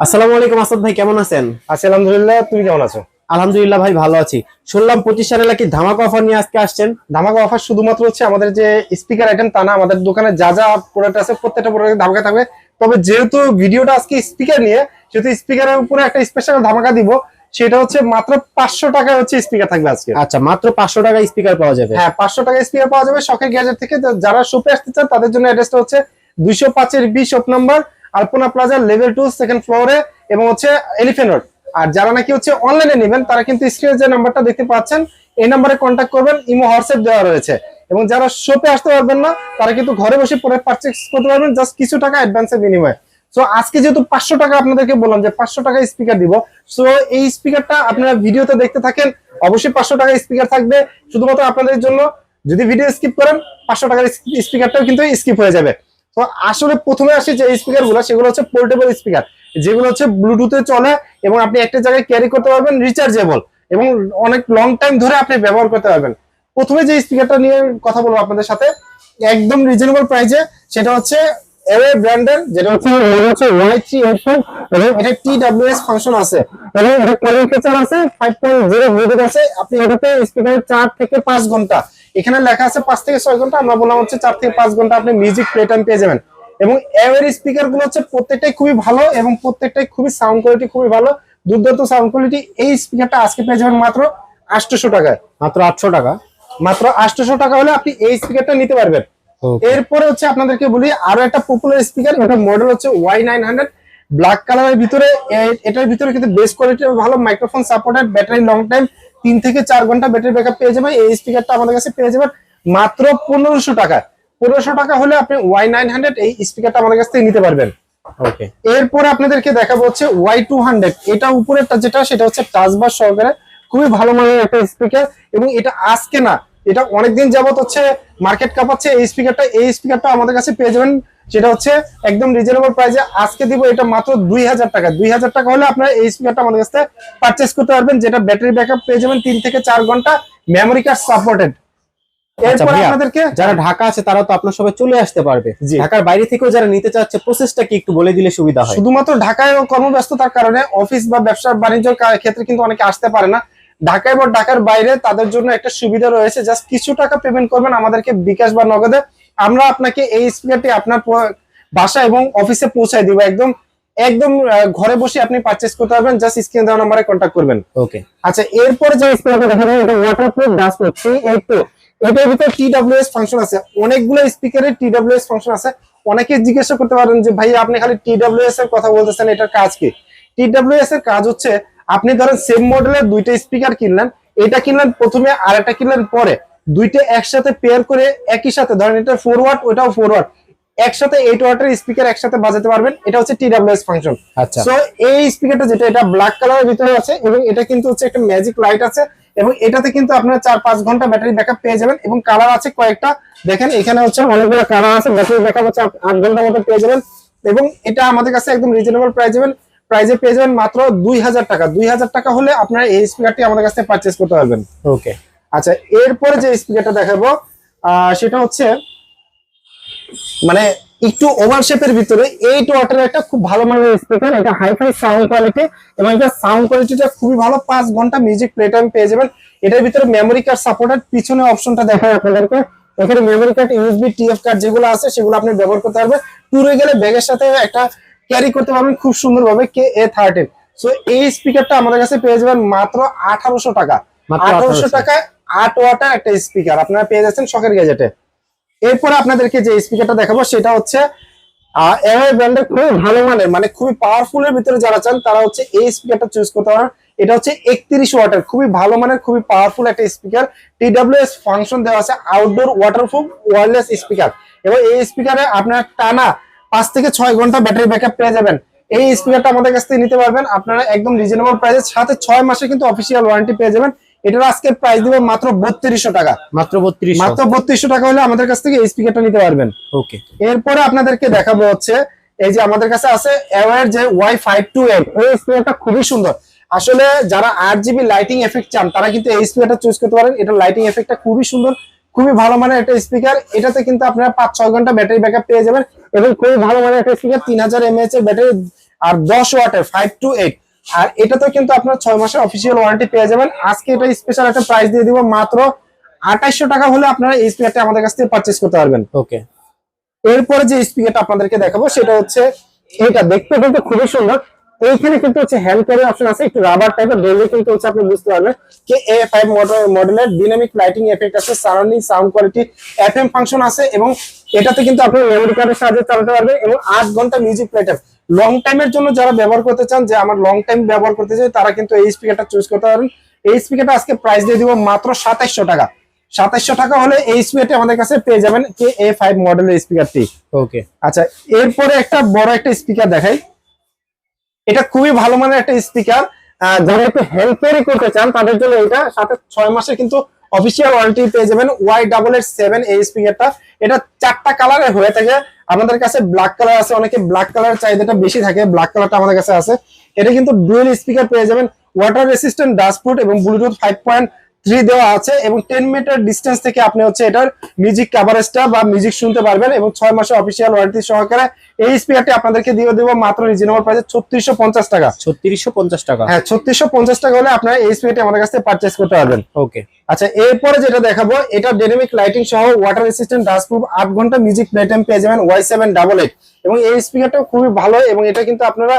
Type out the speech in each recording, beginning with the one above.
আসসালামু আলাইকুম আসাদ ভাই কেমন আছেন? আছি আলহামদুলিল্লাহ। তুমি কেমন আছো? আলহামদুলিল্লাহ ভাই ভালো আছি। শুনলাম পঁচিশ চ্যানেলে কি ধামাকা অফার নিয়ে আজকে আসছেন। ধামাকা অফার শুধুমাত্র হচ্ছে আমাদের যে স্পিকার আইটেম তা না আমাদের দোকানে যা যা প্রোডাক্ট আছে প্রত্যেকটা প্রোডাক্ট ধামাকা থাকবে। তবে যেহেতু ভিডিওটা আজকে স্পিকার নিয়ে সেহেতু স্পিকারের উপরে একটা স্পেশাল ধামাকা দিব সেটা হচ্ছে মাত্র পাঁচশো টাকায় হচ্ছে স্পিকার থাকবে আজকে। আচ্ছা মাত্র পাঁচশো টাকা স্পিকার পাওয়া যাবে। হ্যাঁ পাঁচশো টাকা স্পিকার পাওয়া যাবে। শখের গ্যাজেট থেকে যারা শপে আসতে চান তাদের জন্য অ্যাড্রেসটা হচ্ছে দুইশো পাঁচের B shop number Alpana plaza level two second ফ্লোরে এবং হচ্ছে এলিফেন্ট রোড আর যারা নাকি হচ্ছে অনলাইনে নেবেন, তারা কিন্তু স্ক্রিনে যে নাম্বারটা দেখতে পাচ্ছেন, এই নাম্বারে কন্ট্যাক্ট করবেন, ইমো, হোয়াটসঅ্যাপ দেওয়া রয়েছে। এবং যারা শপে আসতে পারবেন না, তারা কিন্তু ঘরে বসে পরে পারচেস করতে পারবেন জাস্ট কিছু টাকা অ্যাডভান্সের বিনিময়ে। সো আজকে যেহেতু পাঁচশো টাকা আপনাদেরকে বললাম যে পাঁচশো টাকা স্পিকার দিব সো এই স্পিকারটা আপনারা ভিডিওতে দেখতে থাকেন, অবশ্যই পাঁচশো টাকা স্পিকার থাকবে। শুধুমাত্র আপনাদের জন্য, যদি ভিডিও স্কিপ করেন, পাঁচশো টাকার স্পিকারটাও কিন্তু স্কিপ হয়ে যাবে। তো আসলে প্রথমে আসি যে স্পিকারগুলো, সেগুলো হচ্ছে পোর্টেবল স্পিকার যেগুলো হচ্ছে ব্লুটুথে চলে এবং আপনি একটা জায়গায় ক্যারি করতে পারবেন রিচার্জেবল এবং অনেক লং টাইম ধরে আপনি ব্যবহার করতে পারবেন। প্রথমে যে স্পিকারটা নিয়ে কথা বলব আপনাদের সাথে, একদম রিজনেবল প্রাইসে সেটা হচ্ছে ব্র্যান্ডের যেটা হচ্ছে হচ্ছে থ্রি এবং এটা ফাংশন আছে। এবং এটা ফিচার আছে ফাইভ পয়েন্ট আছে। আপনি এটাতে স্পিকার চার থেকে পাঁচ ঘণ্টা এখানে লেখা আছে পাঁচ থেকে ছয় ঘণ্টা আমরা বললাম হচ্ছে চার থেকে পাঁচ ঘণ্টা আপনি মিউজিক প্লে টাইম পেয়ে যাবেন। এবং এওয়ের স্পিকারগুলো হচ্ছে প্রত্যেকটাই খুবই ভালো এবং প্রত্যেকটাই খুবই সাউন্ড কোয়ালিটি খুবই ভালো। দুর্দান্ত সাউন্ড কোয়ালিটি এই স্পিকারটা আজকে পেয়ে যাবেন মাত্র আটশোশো টাকায়। মাত্র আটশো টাকা? মাত্র আটশোশো টাকা হলে আপনি এই স্পিকারটা নিতে পারবেন। এরপরে হচ্ছে আপনাদেরকে বলি আরও একটা পপুলার স্পিকার এটা মডেল হচ্ছে ওয়াই নাইন হান্ড্রেড ব্ল্যাক কালারের ভিতরে এটার ভিতরে কিন্তু বেস কোয়ালিটি ভালো microphone supported battery long time তিন থেকে চার ঘণ্টা ব্যাটারি ব্যাক আপ পেয়ে যাবেন। এই স্পিকারটা আমাদের কাছে পেয়ে যাবেন মাত্র পনেরোশো টাকা পনেরোশো টাকা হলে আপনি ওয়াই নাইন হান্ড্রেড এই স্পিকারটা আমাদের কাছ থেকে নিতে পারবেন। ওকে এরপরে আপনাদেরকে দেখাবো হচ্ছে ওয়াই টু হান্ড্রেড এটা উপরেরটা যেটা সেটা হচ্ছে টাচবার সহকারে খুবই ভালো মানের একটা স্পিকার এবং এটা আজকে না এটা অনেকদিন যাবত হচ্ছে মার্কেট কাপাচ্ছে এই স্পিকারটা এই স্পিকারটা আমাদের কাছে পেয়ে যাবেন। সেটা হচ্ছে একদম রিজনেবল প্রাইসে আজকে দিব এটা মাত্র দুই হাজার টাকা। দুই হাজার টাকা হলে আপনারা এই স্পিকারটা আমাদের কাছে পারচেস করতে পারবেন যেটা ব্যাটারি ব্যাকআপ পেয়ে যাবেন তিন থেকে চার ঘণ্টা মেমোরি কার্ড সাপোর্টেড যারা ঢাকা আছে তারা তো আপনার সবাই চলে আসতে পারবে। ঢাকার বাইরে থেকেও যারা নিতে চাচ্ছে প্রসেসটা কি একটু বলে দিলে সুবিধা হয়? শুধুমাত্র ঢাকায় কর্মব্যস্ততার কারণে অফিস বা ব্যবসার বাণিজ্যের ক্ষেত্রে কিন্তু অনেকে আসতে পারে না। ঢাকায় বা ঢাকার বাইরে তাদের জন্য একটা সুবিধা রয়েছে। জাস্ট কিছু টাকা পেমেন্ট করবেন আমাদেরকে বিকাশ বা নগদে। আমরা আপনাকে এই স্পিকারটি আপনার বাসা এবং অফিসে পৌঁছায় দিব। একদম একদম ঘরে বসে আপনি পারচেস করতে পারবেন। জাস্ট স্ক্রিন দেওয়া নাম্বারে কন্ট্যাক্ট করবেন। ওকে আচ্ছা এরপরে যে স্পিকারটা দেখা যাবে এটা waterproof dustproof three eight two এটার ভিতরে টিডব্লিউএস ফাংশন আছে। অনেকগুলো স্পিকারের টিডব্লিউএস ফাংশন আছে। অনেকে জিজ্ঞাসা করতে পারেন যে ভাই আপনি খালি টিডব্লিউএস এর কথা বলতেছেন এটার কাজ কি? টিডব্লিউএস এর কাজ হচ্ছে আপনি ধরেন সেম মডেলের দুইটা স্পিকার কিনলেন এটা কিনলেন প্রথমে আর একটা কিনলেন পরে। দুইটা একসাথে পেয়ার করে একই সাথে ধরেন এটা ফোর ওয়াট ওটাও ফোর ওয়াট একসাথে এইট ওয়াটের স্পিকার একসাথে বাজাতে পারবেন এটা হচ্ছে টিডব্লিউএস ফাংশন আচ্ছা। সো এই স্পিকারটা যেটা এটা ব্ল্যাক কালারের ভিতরে আছে এবং এটা কিন্তু হচ্ছে একটা ম্যাজিক লাইট আছে এবং এটাতে কিন্তু আপনারা চার পাঁচ ঘণ্টা ব্যাটারি ব্যাকআপ পেয়ে যাবেন এবং কালার আছে কয়েকটা। দেখেন এখানে হচ্ছে অনেকগুলো কালার আছে ব্যাটারি ব্যাকআপ হচ্ছে আট ঘণ্টার মতো পেয়ে যাবেন এবং এটা আমাদের কাছে একদম রিজনেবল প্রাইস যাবেন প্রাইজে পেয়ে যাবেন মাত্র দুই হাজার টাকা। দুই হাজার টাকা হলে আপনারা এই স্পিকারটি আমাদের কাছ থেকে পারচেস করতে পারবেন। ওকে আচ্ছা এরপরে যে স্পিকারটা দেখাবো সেটা হচ্ছে মানে একটু ওভার শেপের ভিতরে এইট ওয়াটের একটা খুব ভালো মানের স্পিকার এটা হাইফাই সাউন্ড কোয়ালিটি এবং এটা সাউন্ড কোয়ালিটিটা খুবই ভালো। পাঁচ ঘণ্টা মিউজিক প্লে টাইম পেয়ে যাবেন। এটার ভিতরে মেমোরি কার্ড সাপোর্টেড পিছনে অপশনটা দেখায় আপনাদেরকে। এখানে memory card USB TF card যেগুলো আছে সেগুলো আপনি ব্যবহার করতে পারবেন। ট্যুরে গেলে ব্যাগের সাথে একটা ক্যারি করতে পারবেন খুব সুন্দরভাবে কে এ থার্টিন সো এই স্পিকারটা আমাদের কাছে পেয়ে যাবেন মাত্র আঠারোশো টাকা। আঠারোশো 1800 টাকায় আট ওয়াটার একটা স্পিকার আপনারা পেয়ে যাচ্ছেন শখের গ্যাজেটে এরপরে আপনাদেরকে যে স্পিকারটা দেখাবো সেটা হচ্ছে এমআই ব্র্যান্ডের খুবই ভালো মানের মানে খুবই পাওয়ারফুল এর ভিতরে যারা চান তারা হচ্ছে এই স্পিকারটা চুজ করতে পারেন। এটা হচ্ছে একত্রিশ ওয়াটের খুবই ভালো মানের খুবই পাওয়ারফুল একটা স্পিকার টিডব্লিউএস ফাংশন দেওয়া আছে আউটডোর ওয়াটারপ্রুফ ওয়্যারলেস স্পিকার এবং এই স্পিকারে আপনার টানা পাঁচ থেকে ছয় ঘণ্টা ব্যাটারি ব্যাকআপ পেয়ে যাবেন। এই স্পিকারটা আমাদের কাছ থেকে নিতে পারবেন। আপনারা একদম রিজনেবল প্রাইসের সাথে ছয় মাসে কিন্তু অফিসিয়াল ওয়ারেন্টি পেয়ে যাবেন। এটার আজকে প্রাইস দিবে মাত্র বত্রিশশো টাকা। মাত্র বত্রিশ মাত্র বত্রিশশো টাকা হলে আমাদের কাছ থেকে এই স্পিকারটা নিতে পারবেন। ওকে এরপরে আপনাদেরকে দেখাবো হচ্ছে এই যে আমাদের কাছে আছে অ্যাওয়ার যে ওয়াই ফাইভ টু এম এই স্পিকারটা খুবই সুন্দর। আসলে যারা আট জিবি লাইটিং এফেক্ট চান তারা কিন্তু এই স্পিকারটা চুজ করতে পারেন। এটা লাইটিং এফেক্টটা খুবই সুন্দর। খুবই ভালো মানের একটা স্পিকার এটাতে কিন্তু আপনারা পাঁচ ছয় ঘণ্টা ব্যাটারি ব্যাকআপ পেয়ে যাবেন এবং খুবই ভালো মানের একটা স্পিকার তিন হাজার এমএএচ এর ব্যাটারি আর দশ ওয়াটের ফাইভ টু এইট আর এটাতে কিন্তু আপনার ছয় মাসের অফিসিয়াল ওয়ারেন্টি পেয়ে যাবেন। আজকে এটা স্পেশাল একটা প্রাইস দিয়ে দিব মাত্র আঠাইশশো টাকা হলে আপনারা এই স্পিকারটা আমাদের কাছ থেকে পারচেস করতে পারবেন। ওকে এরপরে যে স্পিকারটা আপনাদেরকে দেখাবো সেটা হচ্ছে এটা দেখতে কিন্তু খুবই সুন্দর। এইখানে কিন্তু হচ্ছে হ্যান্ড ক্যারি অপশন আছে একটু রাবার টাইপের ধরলে কিন্তু হচ্ছে আপনি বুঝতে পারবেন যে এ ফাইভ মডেলের ডিনামিক লাইটিং এফেক্ট আছে surrounding sound quality F M function আছে এবং এটাতে কিন্তু আপনি মেমোরি কার্ডের সাহায্যে চালাতে পারবেন এবং আট ঘণ্টা মিউজিক প্লেটার লং টাইমের জন্য যারা ব্যবহার করতে চান যে আমার লং টাইম ব্যবহার করতে চাই তারা কিন্তু এই স্পিকারটা চুজ করতে পারবেন। এই স্পিকারটা আজকে প্রাইস দিয়ে দিব মাত্র সাতাইশশো টাকা। সাতাইশশো টাকা হলে এই স্পিকারটি আমাদের কাছে পেয়ে যাবেন কে এ ফাইভ মডেলের স্পিকারটি ওকে আচ্ছা এরপরে একটা বড় একটা স্পিকার দেখাই। এটা খুবই ভালো মানের একটা স্পিকার যারা একটু হেল্পেরই করতে চান, তাদের জন্য এটা সাথে ছয় মাসে কিন্তু অফিসিয়াল ওয়ারেন্টি পেয়ে যাবেন ওয়াই ডাবল এইট সেভেন এই স্পিকারটা এটা চারটা কালারে হয়ে থাকে। আমাদের কাছে ব্ল্যাক কালার আছে, অনেকে ব্ল্যাক কালার চাহিদাটা বেশি থাকে ব্ল্যাক কালারটা আমাদের কাছে আছে। এটা কিন্তু ডুয়েল স্পিকার পেয়ে যাবেন। ওয়াটার রেসিস্ট্যান্ট ডাস্টপুট এবং ব্লুটুথ ফাইভ পয়েন্ট থ্রি দেওয়া আছে এবং টেন মিটার ডিস্টেন্স থেকে আপনি হচ্ছে এটার মিউজিক কাভারেজটা বা মিউজিক শুনতে পারবেন এবং ছয় মাসের অফিসিয়াল ওয়ারেন্টি সহকারে এই স্পিকারটি আপনাদেরকে দিয়ে দেবো মাত্র রিজনেবল প্রাইসে ছত্রিশশো পঞ্চাশ টাকা। ছত্রিশশো পঞ্চাশ টাকা। হ্যাঁ ছত্রিশশো পঞ্চাশ টাকা হলে আপনারা এই স্পিকারটি আমাদের কাছ থেকে পারচেস করতে পারবেন। ওকে আচ্ছা এরপরে যেটা দেখাবো এটা ডাইনামিক লাইটিং সহ ওয়াটার রেসিস্ট্যান্ট ডাস্টপ্রুফ আট ঘণ্টা মিউজিক প্লে টাইম পেয়ে যাবেন ওয়াই সেভেন ডাবল এইট এবং এই স্পিকারটা খুবই ভালো এবং এটা কিন্তু আপনারা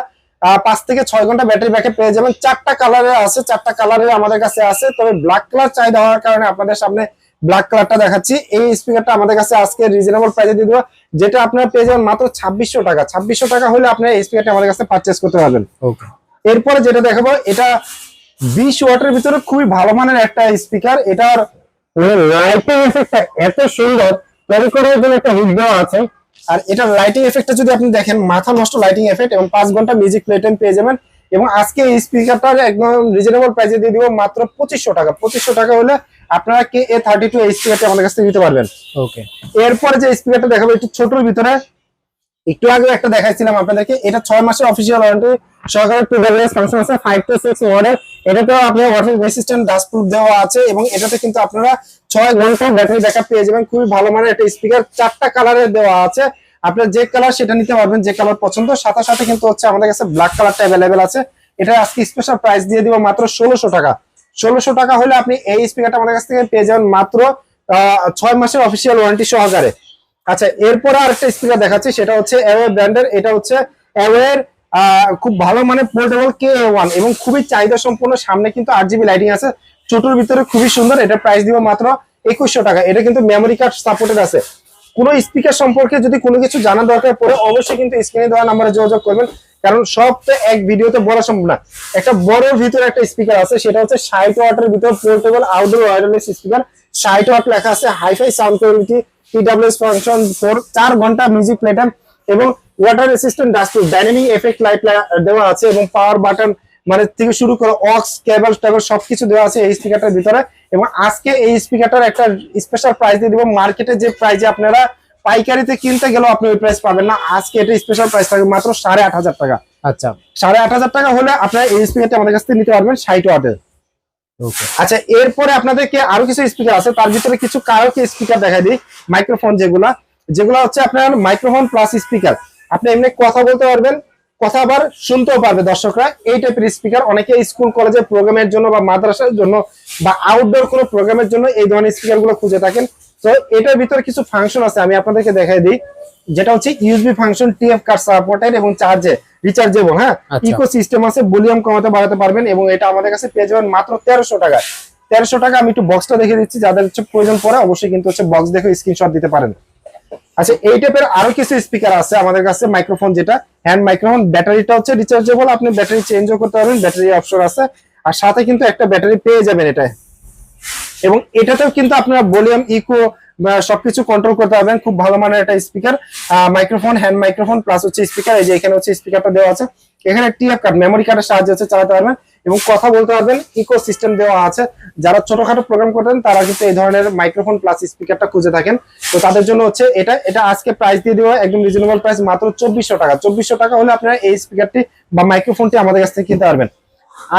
পাঁচ থেকে ছয় ঘণ্টা ব্যাটারি ব্যাকআপ পেয়ে যাবেন। চারটা কালারের আছে চারটা কালারের আমাদের কাছে আছে। তবে ব্ল্যাক কালার চাহিদা হওয়ার কারণে আপনাদের সামনে ব্ল্যাক কালারটা দেখাচ্ছি। এই স্পিকারটা আমাদের কাছে আজকে রিজনেবল প্রাইসে দিয়ে দেবো যেটা আপনারা পেয়ে যাবেন মাত্র ছাব্বিশশো টাকা। ছাব্বিশশো টাকা হলে আপনারা এই স্পিকারটা আমাদের কাছে পারচেস করতে পারবেন। ওকে এরপরে যেটা দেখাবো এটা বিশ ওয়াটের ভিতরে খুবই ভালো মানের একটা স্পিকার এটার লাইটিং এফেক্টটা এত সুন্দর ক্যারি করার জন্য একটা হুক দেওয়া আছে। আর এটা লাইটিং এফেক্টটা যদি আপনি দেখেন মাথা নষ্ট লাইটিং এফেক্ট এবং পাঁচ ঘণ্টা মিউজিক প্লে টাইম পেয়ে যাবেন এবং আজকে এই স্পিকারটা একদম রিজনেবল প্রাইসে দিয়ে দিব মাত্র পঁচিশশো টাকা। পঁচিশশো টাকা হলে আপনারা কে এ থার্টি টু এই স্পিকারটা আমাদের কাছ থেকে নিতে পারবেন। ওকে এরপর যে স্পিকারটা দেখাবো একটু ছোটর ভিতরে একটু আগে একটা দেখাইছিলাম আপনাদেরকে। এটা ছয় মাসের অফিসিয়াল ওয়ারেন্টি সরকারের টু ব্যালেন্স ফাংশন আছে ফাইভ টু সিক্স মডেল এটাতেও আপনার ওয়াটার রেসিস্ট্যান্ট ডাস্টপ্রুফ দেওয়া আছে এবং এটাতে কিন্তু আপনারা ছয় ঘণ্টা ব্যাটারি ব্যাকআপ পেয়ে যাবেন। খুবই ভালো মানের একটা স্পিকার চারটা কালারের দেওয়া আছে। আপনার যে কালার সেটা নিতে পারবেন, যে কালার পছন্দ। সাথে সাথে কিন্তু হচ্ছে আমাদের কাছে ব্ল্যাক কালারটা অ্যাভেলেবেল আছে। এটা আজকে স্পেশাল প্রাইস দিয়ে দিব মাত্র ষোলোশো টাকা। ষোলোশো টাকা হলে আপনি এই স্পিকারটা আমাদের কাছ থেকে পেয়ে যাবেন মাত্র ছয় মাসের অফিসিয়াল ওয়ারেন্টি সহকারে। আচ্ছা এরপরে আরেকটা স্পিকার দেখাচ্ছি, সেটা হচ্ছে অ্যাওয়ে ব্র্যান্ডের এটা হচ্ছে অ্যাওয়ের খুব ভালো মানে পোর্টেবল কে ওয়ান এবং খুবই চাহিদা সম্পন্ন সামনে কিন্তু আট জিবি লাইটিং আছে ছোটর ভিতরে খুবই সুন্দর, এটা প্রাইস দিব মাত্র একুশশো টাকা, এটা কিন্তু মেমোরি কার্ড সাপোর্টেড আছে। কোনো স্পিকার সম্পর্কে যদি কোনো কিছু জানার দরকার পড়ে, অবশ্যই কিন্তু স্ক্রিনে দেওয়া নাম্বারে যোগাযোগ করবেন, কারণ সব তো এক ভিডিওতে বলা সম্ভব না। একটা বড় ভিতরে একটা স্পিকার আছে, সেটা হচ্ছে ষাট ওয়াটের ভিতর পোর্টেবল আউটডোর ওয়্যারলেস স্পিকার ষাট ওয়াট লেখা আছে hifi sound quality TWS function four চার ঘণ্টা মিউজিক প্লেটার এবং water resistant dustproof dynamic effect light দেওয়া আছে এবং পাওয়ার বাটন মানে থেকে শুরু করে অক্স কেবল টেবল সবকিছু দেওয়া আছে এই স্পিকারটার ভিতরে এবং আজকে এই স্পিকারটার একটা স্পেশাল প্রাইস দিয়ে দিব। মার্কেটে যে প্রাইজে আপনারা পাইকারিতে কিনতে গেলেও আপনি ওই প্রাইস পাবেন না। আজকে এটা স্পেশাল প্রাইস থাকবে মাত্র সাড়ে আট হাজার টাকা। আচ্ছা। সাড়ে আট হাজার টাকা হলে আপনারা এই স্পিকারটা আমাদের কাছ থেকে নিতে পারবেন ষাট ওয়াটের আচ্ছা এরপরে আপনাদেরকে আরও কিছু স্পিকার আছে। তার ভিতরে কিছু কারোকে স্পিকার দেখা দিই মাইক্রোফোন যেগুলা। যেগুলো হচ্ছে আপনার মাইক্রোফোন প্লাস স্পিকার আপনি এমনি কথা বলতে পারবেন, কথা আবার শুনতেও পারবে দর্শকরা। এই টাইপের স্পিকার অনেকে স্কুল কলেজের প্রোগ্রামের জন্য বা মাদ্রাসার জন্য বা আউটডোর কোনো প্রোগ্রামের জন্য এই ধরনের স্পিকারগুলো খুঁজে থাকেন। তো এটার ভিতরে কিছু ফাংশন আছে, আমি আপনাদেরকে দেখাই দিই। যেটা হচ্ছে USB function TF card supported এবং চার্জে রিচার্জেবল হ্যাঁ? আচ্ছা। ইকো সিস্টেম আছে ভলিউম কমাতে বাড়াতে পারবেন এবং এটা আমাদের কাছে পেয়ে যাবেন মাত্র তেরোশো টাকায়। তেরোশো টাকা আমি একটু বক্সটা দেখে দিচ্ছি যাদের হচ্ছে প্রয়োজন পড়ে অবশ্যই কিন্তু হচ্ছে বক্স দেখে স্ক্রিনশট দিতে পারেন। আচ্ছা এই টাইপের আরও কিছু স্পিকার আছে আমাদের কাছে মাইক্রোফোন যেটা হ্যান্ড মাইক্রোফোন ব্যাটারিটা হচ্ছে রিচার্জেবল আপনি ব্যাটারি চেঞ্জও করতে পারবেন ব্যাটারি অপশন আছে। আর সাথে কিন্তু একটা ব্যাটারি পেয়ে যাবেন এটা এবং এটাতেও কিন্তু আপনারা ভলিউম ইকো সবকিছু কন্ট্রোল করতে পারবেন। খুব ভালো মানের একটা speaker microphone hand microphone plus হচ্ছে স্পিকার এই যে এখানে হচ্ছে স্পিকারটা দেওয়া আছে। এখানে টিএফ কার্ড মেমোরি কার্ডের সাহায্যে হচ্ছে চালাতে পারবেন এবং কথা বলতে পারবেন ইকো সিস্টেম দেওয়া আছে। যারা ছোটখাটো প্রোগ্রাম করতেন, তারা কিন্তু এই ধরনের মাইক্রোফোন প্লাস স্পিকারটা খুঁজে থাকেন। তো তাদের জন্য হচ্ছে এটা এটা আজকে প্রাইস দিয়ে দেওয়া, একদম রিজনেবল প্রাইস মাত্র চব্বিশশো টাকা। চব্বিশশো টাকা হলে আপনারা এই স্পিকারটি বা মাইক্রোফোনটি আমাদের কাছ থেকে কিনতে পারবেন।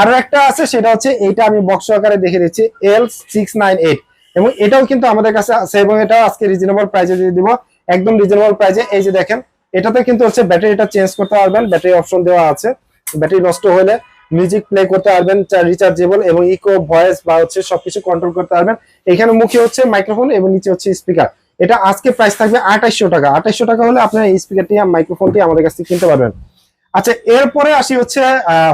আরও একটা আছে, সেটা হচ্ছে এইটা আমি বক্স আকারে দেখে দিচ্ছি এল সিক্স নাইন এইট এবং এটাও কিন্তু আমাদের কাছে আছে এবং এটাও আজকে রিজনেবল প্রাইসে দিয়ে দিব। একদম রিজনেবল প্রাইসে এই যে দেখেন, এটাতে কিন্তু হচ্ছে ব্যাটারিটা চেঞ্জ করতে পারবেন ব্যাটারি অপশন দেওয়া আছে। ব্যাটারি নষ্ট হলে মিউজিক প্লে করতে পারবেন রিচার্জেবল এবং ইকো ভয়েস বা হচ্ছে সবকিছু কন্ট্রোল করতে পারবেন। এখানে মুখে হচ্ছে মাইক্রোফোন এবং নিচে হচ্ছে স্পিকার এটা আজকে প্রাইস থাকবে আঠাইশশো টাকা। আঠাইশশো টাকা হলে আপনারা এই স্পিকারটি মাইক্রোফোনটি আমাদের কাছ থেকে কিনতে পারবেন। আচ্ছা এরপরে আসি হচ্ছে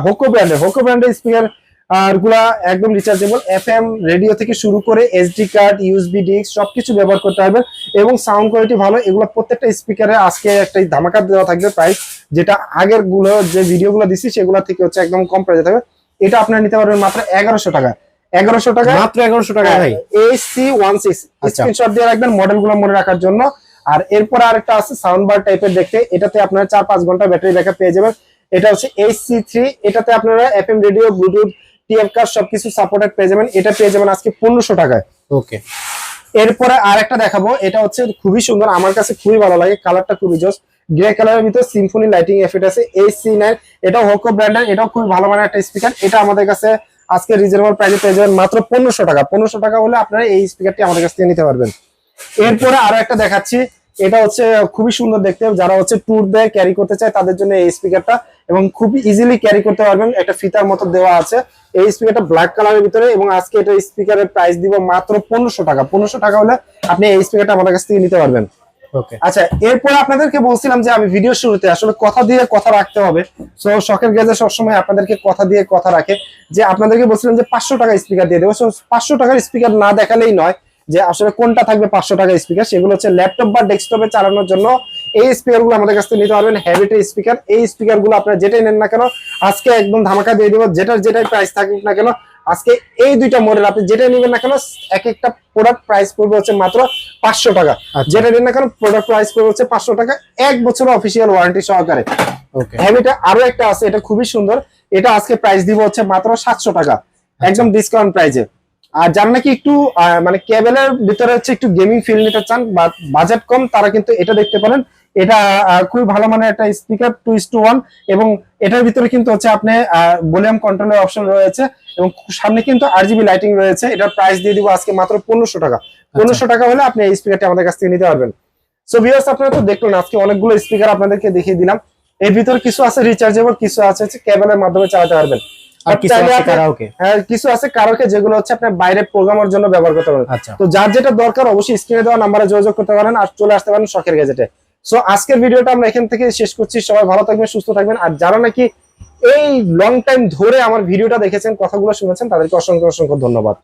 হোকো ব্র্যান্ডের হোকো ব্র্যান্ডের স্পিকার আরগুলা একদম রিচার্জেবল এফ এম রেডিও থেকে শুরু করে এসডি কার্ড ইউএসবি ডিস্ক সবকিছু ব্যবহার করতে পারবেন এবং সাউন্ড কোয়ালিটি ভালো এগুলো প্রত্যেকটা স্পিকারে আজকে একটা ধামাকা দেওয়া থাকবে প্রাইস যেটা আগেরগুলো যে ভিডিওগুলো দিছি সেগুলো থেকে হচ্ছে একদম কম প্রাইসে থাকবে। এটা আপনারা নিতে পারবেন মাত্র এগারোশো টাকা। এগারোশো টাকা মাত্র এগারোশো টাকা ভাই। AC one six. স্ক্রিনশট দিয়ে রাখবেন মডেলগুলো মনে রাখার জন্য। আর এরপরে আরেকটা আছে সাউন্ড বার টাইপের দেখতে। এটাতে আপনারা চার পাঁচ ঘণ্টা ব্যাটারি ব্যাকআপ পেয়ে যাবেন। এটা হচ্ছে এইচসি থ্রি এটাতে আপনারা FM radio bluetooth TF card সবকিছু সাপোর্টেড পেয়ে যাবেন। এটা পেয়ে যাবেন আজকে পনেরোশো টাকায়। ওকে এরপরে আর একটা দেখাবো। এটা হচ্ছে খুবই সুন্দর। আমার কাছে খুবই ভালো লাগে। কালারটা খুবই জোস গ্রে কালারের ভিতরে সিম্ফনি লাইটিং এফেক্ট আছে। এই সি নাইন এটাও হোকো ব্র্যান্ডের এটাও খুবই ভালো মানের একটা স্পিকার এটা আমাদের কাছে আজকে রিজনেবল প্রাইসে পেয়ে যাবেন মাত্র পনেরোশো টাকা। পনেরোশো টাকা হলে আপনারা এই স্পিকারটি আমাদের কাছ থেকে নিতে পারবেন। এরপরে আরও একটা দেখাচ্ছি। এটা হচ্ছে খুবই সুন্দর দেখতে। যারা হচ্ছে ট্যুর দেয় ক্যারি করতে চায় তাদের জন্য এই স্পিকারটা এবং খুব ইজিলি ক্যারি করতে পারবেন। একটা ফিতার মতো দেওয়া আছে। এই স্পিকারটা ব্ল্যাক কালারের ভিতরে এবং আজকে এটা স্পিকারের প্রাইস দিব মাত্র পনেরোশো টাকা। পনেরোশো টাকা হলে আপনি এই স্পিকারটা আমাদের কাছ থেকে নিতে পারবেন। ওকে আচ্ছা এরপর আপনাদেরকে বলছিলাম যে আমি ভিডিও শুরুতে আসলে কথা দিয়ে কথা রাখতে হবে। সো শখের গেজে সবসময় আপনাদেরকে কথা দিয়ে কথা রাখে। যে আপনাদেরকে বলছিলাম যে পাঁচশো টাকা স্পিকার দিয়ে দেবো। সো পাঁচশো টাকার স্পিকার না দেখালেই নয় যে আসলে কোনটা থাকবে পাঁচশো টাকা স্পিকার সেগুলো হচ্ছে ল্যাপটপ বা ডেস্কটপে চালানোর জন্য এই স্পিকারগুলো আমাদের কাছ থেকে নিতে পারবেন হ্যাবিটের স্পিকার এই স্পিকারগুলো আপনারা যেটাই নেন না কেন আজকে একদম ধামাকা দিয়ে দেবো যেটার যেটাই প্রাইস থাকুক না কেন আজকে এই দুইটা মডেল আপনি যেটাই নেবেন না কেন এক একটা প্রোডাক্ট প্রাইস পড়বে হচ্ছে মাত্র পাঁচশো টাকা। আচ্ছা। যেটা নেন না কেন প্রোডাক্ট প্রাইস পড়বে হচ্ছে পাঁচশো টাকা এক বছর অফিসিয়াল ওয়ারেন্টি সহকারে। হ্যাবিটা আরও একটা আছে এটা খুবই সুন্দর এটা আজকে প্রাইস দিব হচ্ছে মাত্র সাতশো টাকা একদম ডিসকাউন্ট প্রাইজে আর যারা নাকি একটু মানে কেবলের ভিতরে হচ্ছে একটু গেমিং ফিল নিতে চান বা বাজেট কম, তারা কিন্তু এটা দেখতে পারেন। এটা খুবই ভালো মানের একটা speaker two is two one এবং এটার ভিতরে কিন্তু হচ্ছে আপনি ভলিউম কন্ট্রোলের অপশন রয়েছে, এবং সামনে কিন্তু আর জিবি লাইটিং রয়েছে। এটার প্রাইস দিয়ে দিব আজকে মাত্র পনেরোশো টাকা। পনেরোশো টাকা হলে আপনি এই স্পিকারটি আমাদের কাছ থেকে নিতে পারবেন। সো ভিউয়ার্স আপনারা তো দেখলেন, আজকে অনেকগুলো স্পিকার আপনাদেরকে দেখিয়ে দিলাম। এর ভিতরে কিছু আছে রিচার্জেবল কিছু আছে কেবলের মাধ্যমে চালাতে পারবেন। আর কিছু আছে কারাওকে? হ্যাঁ কিছু আছে কারোকে যেগুলো হচ্ছে আপনি বাইরে প্রোগ্রামের জন্য ব্যবহার করতে পারেন। আচ্ছা। তো যার যেটা দরকার অবশ্যই স্ক্রিনে দেওয়া নাম্বারে যোগাযোগ করতে পারেন আর চলে আসতে পারেন শখের গ্যাজেটে সো আজকের ভিডিওটা আমরা এখান থেকে শেষ করছি। সবাই ভালো থাকবেন সুস্থ থাকবেন। আর যারা নাকি এই লং টাইম ধরে আমার ভিডিওটা দেখেছেন কথাগুলো শুনেছেন তাদেরকে অসংখ্য অসংখ্য ধন্যবাদ।